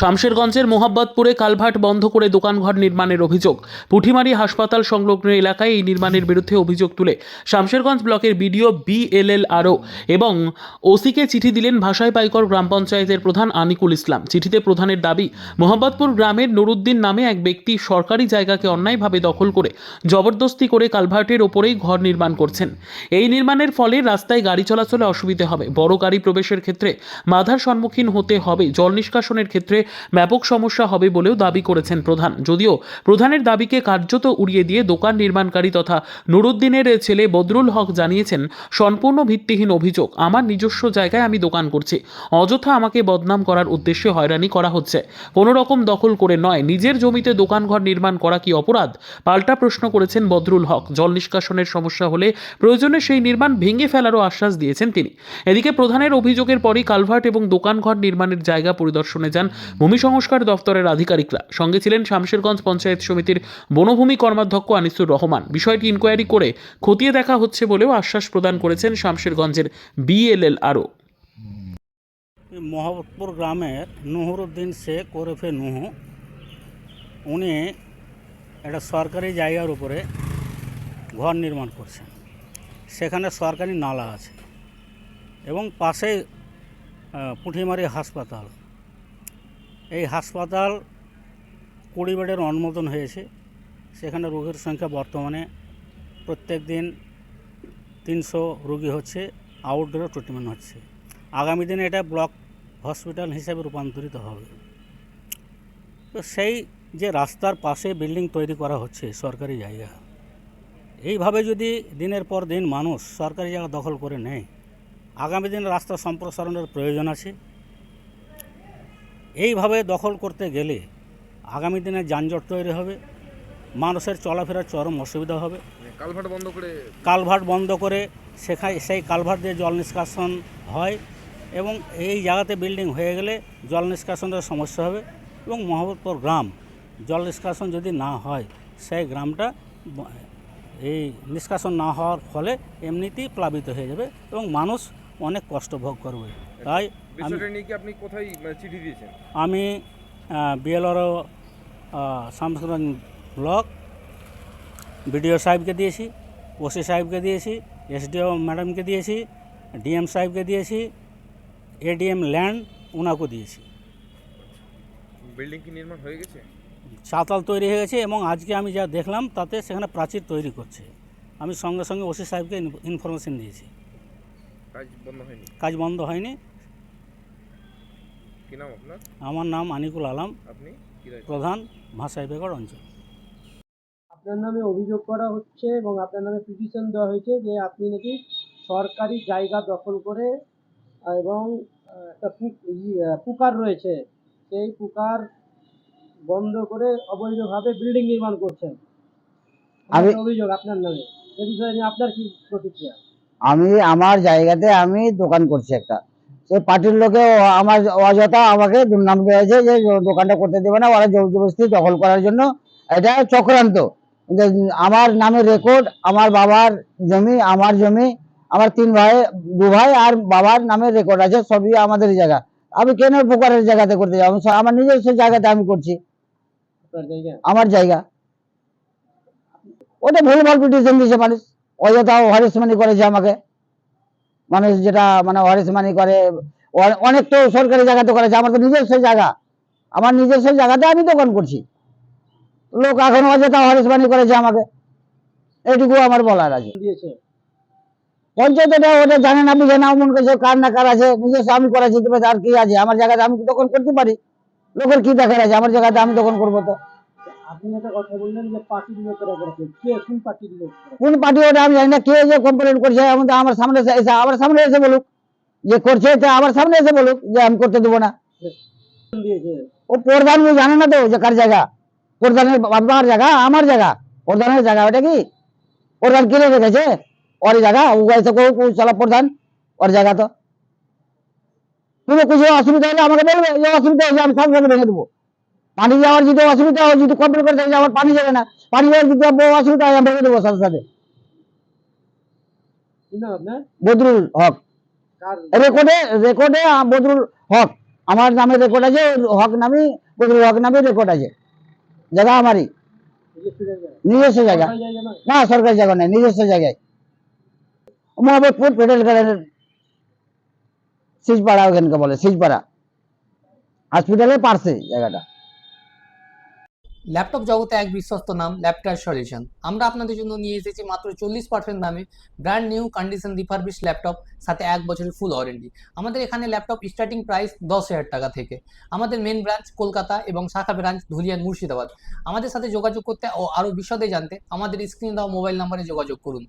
শামশেরগঞ্জের মোহাব্বতপুরে culvert বন্ধ করে দোকানঘর নির্মাণের অভিযোগ। পুঠিমারি হাসপাতাল সংলগ্ন এলাকায় এই নির্মাণের বিরুদ্ধে অভিযোগ তুলে শামশেরগঞ্জ ব্লকের বিডিও বিএলএলআরও এবং ওসিকে চিঠি দিলেন ভাষায় পাইকর গ্রাম পঞ্চায়েতের প্রধান আনিকুল ইসলাম। চিঠিতে প্রধানের দাবি, মোহাম্মদপুর গ্রামের নুরুদ্দিন নামে এক ব্যক্তি সরকারি জায়গাকে অন্যায়ভাবে দখল করে জবরদস্তি করে কালভার্টের ওপরেই ঘর নির্মাণ করছেন। এই নির্মাণের ফলে রাস্তায় গাড়ি চলাচলে অসুবিধে হবে। বড় গাড়ি প্রবেশের ক্ষেত্রে বাধার সম্মুখীন হতে হবে। জল নিষ্কাশনের ক্ষেত্রে ব্যাপক সমস্যা হবে বলেও দাবি করেছেন প্রধান। যদিও প্রধানের দাবিকে কার্যত উড়িয়ে দিয়ে দোকান নির্মাণকারী তথা নুরুদ্দিনের ছেলে বদরুল হক জানিয়েছেন, সম্পূর্ণ ভিত্তিহীন অভিযোগ। আমার নিজস্ব জায়গায় আমি দোকান করছি। অযথা আমাকে বদনাম করার উদ্দেশ্যে হয়রানি করা হচ্ছে। কোনো রকম দখল করে নয়। নিজের জমিতে দোকানঘর নির্মাণ করা কি অপরাধ? পাল্টা প্রশ্ন করেছেন বদরুল হক। জল নিষ্কাশনের সমস্যা হলে প্রয়োজনে সেই নির্মাণ ভেঙে ফেলারও আশ্বাস দিয়েছেন তিনি। এদিকে প্রধানের অভিযোগের পরই কালভার্ট এবং দোকানঘর নির্মাণের জায়গা পরিদর্শনে যান ভূমি সংস্কার দফতরের আধিকারিকরা সঙ্গে ছিলেন শামশেরগঞ্জ পঞ্চায়েত সমিতির বনভূমি কর্মাধ্যক্ষ আনিসুর রহমান। বিষয়টি ইনকোয়ারি করে খতিয়ে দেখা হচ্ছে বলেও আশ্বাস প্রদান করেছেন শামশেরগঞ্জের বিএলএল আরও। মোহাম্মদপুর গ্রামের নুহরুদ্দিন শেখ ওরফে নুহু, উনি একটা সরকারি জায়গার উপরে ঘর নির্মাণ করছেন। সেখানে সরকারি নালা আছে এবং পাশে পুঁঠিমারি হাসপাতাল। এই হাসপাতাল কুড়ি বেডের অনুমোদন হয়েছে। সেখানে রোগীর সংখ্যা বর্তমানে প্রত্যেক দিন তিনশো রোগী হচ্ছে আউটডোরে ট্রিটমেন্ট হচ্ছে। আগামী দিনে এটা ব্লক হসপিটাল হিসেবে রূপান্তরিত হবে। তো সেই যে রাস্তার পাশে বিল্ডিং তৈরি করা হচ্ছে সরকারি জায়গা, এইভাবে যদি দিনের পর দিন মানুষ সরকারি জায়গা দখল করে নেয়, আগামী দিনে রাস্তা সম্প্রসারণের প্রয়োজন আছে। এইভাবে দখল করতে গেলে আগামী দিনে যানজট তৈরি হবে মানুষের চলাফেরার চরম অসুবিধা হবে। কালভার্ট বন্ধ করে কালভার্ট বন্ধ করে সেখানে সেই কালভার্ট দিয়ে জল নিষ্কাশন হয় এবং এই জায়গাতে বিল্ডিং হয়ে গেলে জল নিষ্কাশনের সমস্যা হবে এবং মোহাম্মদপুর গ্রাম জল নিষ্কাশন যদি না হয় সেই গ্রামটা এই নিষ্কাশন না হওয়ার ফলে এমনিতেই প্লাবিত হয়ে যাবে এবং মানুষ অনেক কষ্ট ভোগ করবে। তাই বিষয়টা নিয়ে কি আপনি কোথায় মানে, চিঠি দিয়েছেন? আমি বিএলআরও শামসগঞ্জ ব্লক বিডিও সাহেবকে দিয়েছি ওসি সাহেবকে দিয়েছি এসডিও ম্যাডামকে দিয়েছি ডিএম সাহেবকে দিয়েছি এডিএম ল্যান্ড ওনাকেও দিয়েছি। বিল্ডিং কি নির্মাণ হয়ে গেছে? চাতাল তৈরি হয়ে গেছে এবং আজকে আমি যা দেখলাম তাতে সেখানে প্রাচীর তৈরি করছে। আমি সঙ্গে সঙ্গে ওসি সাহেবকে ইনফরমেশন দিয়েছি। কাজ বন্ধ হয়নি? কাজ বন্ধ হয়নি। কি নাম আপনার? আমার নাম আনিকুল আলাম। আপনি প্রধান ভাষাই বেগড় অঞ্চল। আপনার নামে অভিযোগ করা হচ্ছে এবং আপনার নামে পিটিশন দেওয়া হয়েছে যে আপনি নাকি সরকারি জায়গা দখল করে এবং একটা পুকার রয়েছে। সেই পুকার বন্ধ করে অবৈধভাবে বিল্ডিং নির্মাণ করছেন। আমি- অভিযোগ আপনার নামে। এ বিষয়ে নিয়ে আপনার কি প্রতিক্রিয়া? আমি আমার জায়গাতে আমি দোকান করছি একটা। সেই পার্টির লোকে আমার অযথা আমাকে দুর্নাম দিয়েছে যে দোকানটা করতে দেবে না ওরা জোর জবরদস্তি দখল করার জন্য। এটা চক্রান্ত। আমার নামে রেকর্ড আমার বাবার জমি আমার জমি আমার তিন ভাই দু ভাই আর বাবার নামে রেকর্ড আছে সবই আমাদের জায়গা। আমি কেন পুকারের জায়গাতে করতে যাব? আমার নিজস্ব জায়গাতে আমি করছি। আমার জায়গা। ওটা ভুলভাল পিটিশন দিয়েছে মানুষ। অযথা হরিসমানি করেছে আমাকে। মানুষ যেটা মানে হরিসমানি করে অনেক তো সরকারি জায়গাতে করেছে আমার তো নিজস্ব জায়গা। আমার নিজস্ব জায়গাতে আমি দোকান করছি। লোক এখন অযথা হরিসমানি করেছে আমাকে। এইটুকু আমার বলার আছে। পঞ্চায়েত ওটা জানে না বুঝে না মন করছে কার না কার আছে নিজস্ব আমি করেছি আর কি আছে? আমার জায়গাতে আমি দোকান করতে পারি? লোকের কি দেখার আছে? আমার জায়গাতে আমি দোকান করব তো। আপনি একটা কথা বললেন যে পার্টির লোকেরা করেছে কে কোন পার্টির লোক করেছে? কোন পার্টি ওটা আমি জানি না কে যে কমপ্লেন করছে এমন তো আমার সামনে এসে এসে আমার সামনে এসে বলুক। যে করছে তা আমার সামনে এসে বলুক যে আমি করতে দেবো না। দিয়েছে ও প্রধান ও জানে না তো যে কার জায়গা। প্রধানের বাবার জায়গা আমার জায়গা। প্রধানের জায়গা ওটা কি? প্রধান কিনে রেখেছে। ওর জায়গা ও এসে কোক ও চলা প্রধান। ওর জায়গা তো। তুমি কিছু অসুবিধা হলে আমাকে বলবে যে অসুবিধা হয়েছে আমি সঙ্গে সঙ্গে ভেঙে দেবো। পানি যাওয়ার যদি অসুবিধা হয় যদি কমপ্লেন করে থাকে যে আমার পানি যাবে না। পানি যাওয়ার যদি অসুবিধা হয় আমি ভেঙে দেবো সাথে সাথে। বদরুল হক। রেকর্ডে রেকর্ডে বদরুল হক। আমার নামে রেকর্ড আছে হক নামে বদরুল হক নামে রেকর্ড আছে। জায়গা আমারই। নিজস্ব জায়গা? না সরকারি জায়গা নেই নিজস্ব জায়গায়। মোহাম্মদপুর পেট্রোল গার্ডেনের সিজপাড়া ওখানকে বলে সিজপাড়া। হসপিটালের পার্শ্বে জায়গাটা। ল্যাপটপ জগতে এক বিশ্বস্ত নাম ল্যাপটপ সলিউশন আমরা আপনাদের জন্য নিয়ে এসেছি মাত্র চল্লিশ পার্সেন্ট দামে brand new condition refurbish laptop, সাথে এক বছরের ফুল ওয়ারেন্টি আমাদের এখানে ল্যাপটপ স্টার্টিং প্রাইস দশ হাজার টাকা থেকে। আমাদের মেন ব্রাঞ্চ কলকাতা এবং শাখা ব্রাঞ্চ ধুলিয়ান, মুর্শিদাবাদ। আমাদের সাথে যোগাযোগ করতে ও আরও বিশদে জানতে আমাদের স্ক্রিনে দেওয়া মোবাইল নাম্বারে যোগাযোগ করুন।